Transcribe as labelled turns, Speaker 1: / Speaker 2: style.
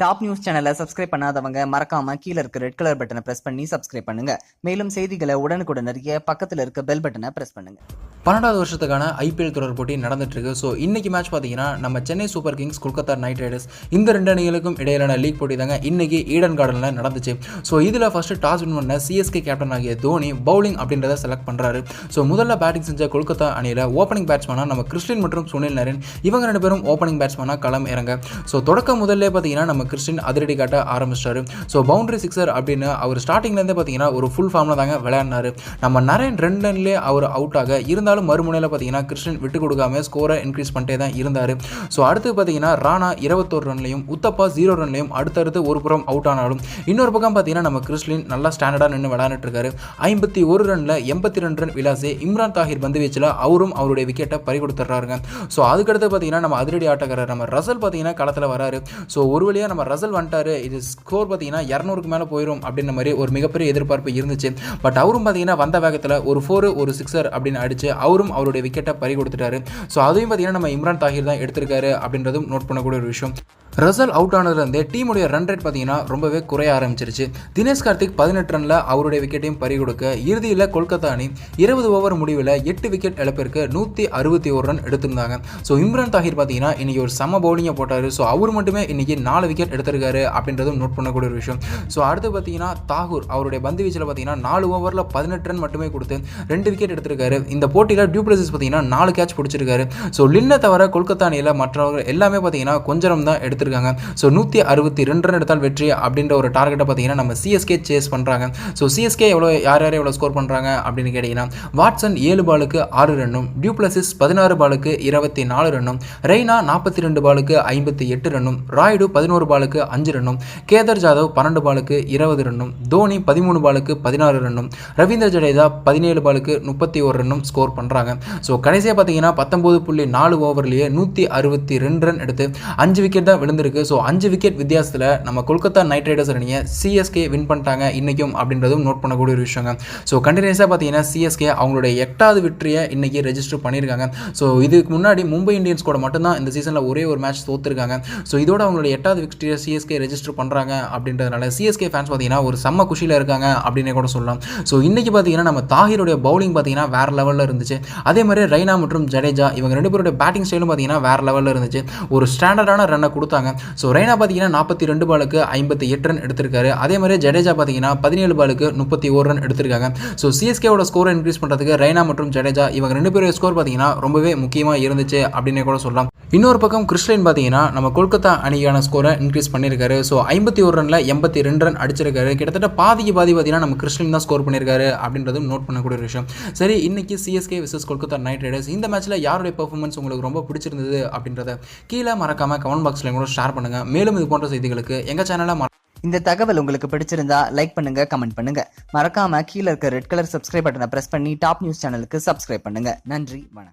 Speaker 1: Top news சேனலை subscribe பண்ணாதவங்க மறக்காம கீழே இருக்க ரெட் கலர் பட்டனை பிரஸ் பண்ணி சப்ஸ்கிரைப் பண்ணுங்க. மேலும் செய்திகளை உடனுக்குடன் அறிய பக்கத்தில் இருக்க பெல் பட்டனை பிரஸ் பண்ணுங்க.
Speaker 2: பன்னெண்டாவது வருஷத்துக்கான ஐபிஎல் தொடர் போட்டி நடந்துட்டு இருக்கு. ஸோ இன்னைக்கு மேட்ச் பார்த்தீங்கன்னா நம்ம Chennai Super Kings Kolkata Knight Riders இந்த ரெண்டு அணிகளுக்கும் இடையிலான லீக் போட்டி தாங்க இன்னைக்கு ஈடன் கார்டனில் நடந்துச்சு. ஸோ இதில் ஃபர்ஸ்ட் டாஸ் வின் பண்ண சிஎஸ்கே கேப்டன் ஆகிய தோனி பவுலிங் அப்படின்றத செலக்ட் பண்ணுறாரு ஸோ முதல்ல பேட்டிங் செஞ்ச கொல்கத்தா அணியில் ஓப்பனிங் பேட்ஸ்மேனாக நம்ம கிறிஸ்டின் மற்றும் சுனில் நரேன் இவங்க ரெண்டு பேரும் ஓப்பனிங் பேட்ஸ்மேனாக களம் இறங்க. ஸோ தொடக்க முதல்ல பார்த்தீங்கன்னா நம்ம கிறிஸ்டின் அதிரடி காட்ட ஆரம்பிச்சிட்டாரு. ஸோ பவுண்டரி சிக்ஸர் அப்படின்னு அவர் ஸ்டார்டிங்லேருந்தே பார்த்தீங்கன்னா ஒரு ஃபுல் ஃபார்மில் தாங்க விளையாடினாரு. நம்ம நரேன் ரெண்டு ரன்லேயே அவர் அவுட் ஆக இருந்தாலும் மறுமுனையில் பார்த்தீங்கன்னா கிறிஸ்டின் விட்டு கொடுக்காம ஸ்கோரை இன்க்ரீஸ் பண்ணிட்டே தான் இருந்தார். ஸோ அடுத்து பார்த்தீங்கன்னா ராணா இருபத்தோரு ரன்லையும் உத்தப்பா ஜீரோ ரன்லையும் அடுத்தடுத்து ஒரு புறம் அவுட் ஆனாலும் இன்னொரு பக்கம் பார்த்தீங்கன்னா நம்ம கிறிஸ்லின் நல்லா ஸ்டாண்டர்டாக நின்று விளையாண்டுட்டு இருக்காரு. ஐம்பத்தி ஒரு ரனில் எண்பத்தி ரெண்டு ரன் விலாசி இம்ரான் தாஹிர் பந்து வீச்சில் அவரும் அவருடைய விக்கெட்டை பறி கொடுத்துட்றாருங்க ஸோ அதுக்கடுத்து பார்த்தீங்கன்னா நம்ம அதிரடி ஆட்டக்காரர் நம்ம ரசல் பார்த்தீங்கன்னா களத்தில் வராரு. ஸோ ஒரு வழியாக நம்ம ரசல் வந்துட்டாரு. இது ஸ்கோர் பார்த்தீங்கன்னா இரநூறுக்கு மேலே போயிடும் அப்படின்ற மாதிரி ஒரு மிகப்பெரிய எதிர்பார்ப்பு இருந்துச்சு. பட் அவரும் பார்த்தீங்கன்னா வந்த வேகத்தில் ஒரு ஃபோர் ஒரு சிக்ஸர் அப்படின்னு அடிச்சு அவரும் அவருடைய விக்கெட்டை பறி கொடுத்துட்டாரு. ஸோ அதையும் பார்த்தீங்கன்னா நம்ம இம்ரான் தாஹிர் தான் எடுத்திருக்காரு அப்படின்றதும் நோட் பண்ணக்கூடிய ஒரு விஷயம். ரசல் அவுட் ஆனதுலேருந்தே டீமுடைய ரன் ரேட் பார்த்தீங்கன்னா ரொம்பவே குறைய ஆரம்பிச்சிருச்சு. தினேஷ் கார்த்திக் பதினெட்டு ரனில் அவருடைய விக்கெட்டையும் பறி கொடுக்க இறுதியில் கொல்கத்தா அணி இருபது ஓவர் முடிவில் எட்டு விக்கெட் இழப்பிற்கு நூற்றி அறுபத்தி ஒரு ரன் எடுத்திருந்தாங்க. ஸோ இம்ரான் தாஹிர் பார்த்தீங்கன்னா இன்னைக்கு ஒரு செம பவுலிங்கை போட்டார். ஸோ அவர் மட்டுமே இன்னைக்கு நாலு விக்கெட் எடுத்திருக்காரு அப்படின்றதும் நோட் பண்ணக்கூடிய ஒரு விஷயம். ஸோ அடுத்து பார்த்தீங்கன்னா தாகூர் அவருடைய பந்து வீச்சில் பார்த்தீங்கன்னா நாலு ஓவரில் பதினெட்டு ரன் மட்டுமே கொடுத்து ரெண்டு விக்கெட் எடுத்திருக்காரு. இந்த போட்டியில் டியூப்ளசிஸ் பார்த்தீங்கன்னா நாலு கேட்ச் பிடிச்சிருக்காரு. ஸோ லின்னை தவிர கொல்கத்தா அணியில் மற்றவர்கள் எல்லாமே பார்த்தீங்கன்னா கொஞ்சம் தான் எடுத்திருக்காங்க ஸோ நூற்றி அறுபத்தி ரெண்டு ரன் எடுத்தால் வெற்றி அப்படின்ற ஒரு டார்கெட்டை பார்த்தீங்கன்னா நம்ம சிஎஸ்கே சேஸ் பண்ணுறாங்க ஸோ சிஎஸ்கே எவ்வளோ யார் யார் எவ்வளோ ஸ்கோர் பண்ணுறாங்க அப்படின்னு கேட்டிங்கன்னா வாட்சன் ஏழு பாலுக்கு ஆறு ரன்னும் டியூப்ளசிஸ் பதினாறு பாலுக்கு இருபத்தி நாலு ரன்னும் ரெய்னா நாற்பத்தி ரெண்டு பாலுக்கு ஐம்பத்தி எட்டு ரன்னும் ராய்டு பதினோரு பாலுக்கு அஞ்சு ரன்னும் கேதர் ஜாதவ் பன்னெண்டு பாலுக்கு இருபது ரன்னும் தோனி பதிமூணு பாலுக்கு பதினாறு ரன்னும் ரவீந்திர ஜடேஜா பதினேழு பாலுக்கு முப்பத்தி ஒரு ரன்னும் ஸ்கோர் பண்ணுறாங்க ஸோ கடைசியாக பார்த்தீங்கன்னா பத்தொம்போது புள்ளி நாலு ஓவர்லேயே நூற்றி அறுபத்தி ரெண்டு ரன் எடுத்து அஞ்சு விக்கெட் தான் விழுந்திருக்கு. ஸோ அஞ்சு விக்கெட் வித்தியாசத்தில் நம்ம கொல்கத்தா நைட் ரைடர்ஸ் அணியை சிஎஸ்கே வின் பண்ணிட்டாங்க இன்றைக்கும் அப்படின்றதும் நோட் பண்ணக்கூடிய ஒரு விஷயங்க. ஸோ கண்டினியூஸாக பார்த்தீங்கன்னா சிஎஸ்கே அவங்களுடைய எட்டாவது வெற்றியை இன்றைக்கி ரெஜிஸ்டர் பண்ணியிருக்காங்க. ஸோ இதுக்கு முன்னாடி மும்பை இந்தியன்ஸ் கூட மட்டும்தான் இந்த சீசனில் ஒரே ஒரு மேட்ச் தோற்றுருக்காங்க ஸோ இதோட அவங்களுடைய எட்டாவது விக்டரியை சிஎஸ்கே ரெஜிஸ்டர் பண்ணுறாங்க அப்படின்றதுனால சிஎஸ்கே ஃபேன்ஸ் பார்த்தீங்கன்னா ஒரு செம்ம குஷியில் இருக்காங்க அப்படின்னே கூட சொல்லலாம். ஸோ இன்றைக்கி பார்த்தீங்கன்னா நம்ம தாகிருடைய பவுலிங் பார்த்தீங்கன்னா வேறு லெவலில் இருந்துச்சு. அதே மாதிரி ரெய்னா மற்றும் ஜடேஜா இவங்க ரெண்டு பேருடைய பேட்டிங் ஸ்டைலும் பார்த்தீங்கன்னா வேறு லெவலில் இருந்துச்சு. ஒரு ஸ்டாண்டர்டான ரன்னை கொடுத்தாங்க. ஸோ ரெய்னா பார்த்தீங்கன்னா நாற்பத்தி ரெண்டு பாலுக்கு ஐம்பத்தி எட்டு ரன் எடுத்திருக்காரு. அதே மாதிரி ஜடேஜா பார்த்தீங்கன்னா பதினேழு பாலுக்கு முப்பத்தி ஒரு ரன் எடுத்திருக்காங்க. ஸோ சிஎஸ்கேவோட ஸ்கோரை இன்க்ரீஸ் பண்ணுறதுக்கு ரெய்னா மற்றும் ஜடேஜா இவங்க ரெண்டு பேரும் ஸ்கோர் பார்த்தீங்கன்னா ரொம்பவே முக்கியமாக இருந்துச்சு அப்படின்னே கூட சொல்லலாம். இன்னொரு பக்கம் கிறிஸ்டின் பார்த்தீங்கன்னா நம்ம கொல்கத்தா அணிக்கான ஸ்கோரை இன்க்ரீஸ் பண்ணியிருக்காரு. ஸோ ஐம்பத்தி ஒரு ரனில் எண்பத்தி ரெண்டு ரன் அடிச்சிருக்காரு. கிட்டத்தட்ட பாதிக்கு பாதி பார்த்தீங்கன்னா நம்ம கிறிஸ்டின் தான் ஸ்கோர் பண்ணியிருக்காரு அப்படின்றதும் நோட் பண்ணக்கூடிய ஒரு விஷயம். சரி இன்னைக்கு CSK versus Kolkata Knight Riders இந்த மேட்ச்சில் யாருடைய பெர்ஃபார்மன்ஸ் உங்களுக்கு ரொம்ப பிடிச்சிருந்தது அப்படின்றத கீழே மறக்காமல் கமெண்ட் பாக்ஸில் கூட ஷேர் பண்ணுங்கள் மேலும் இது போன்ற செய்திகளுக்கு எங்கள் சேனலை
Speaker 1: இந்த தகவல் உங்களுக்கு பிடிச்சிருந்தா லைக் பண்ணுங்க கமெண்ட் பண்ணுங்க. மறக்காம கீழே இருக்க ரெட் கலர் சப்ஸ்கிரைப் பட்டனை பிரஸ் பண்ணி டாப் நியூஸ் சேனலுக்கு சப்ஸ்கிரைப் பண்ணுங்க. நன்றி வணக்கம்.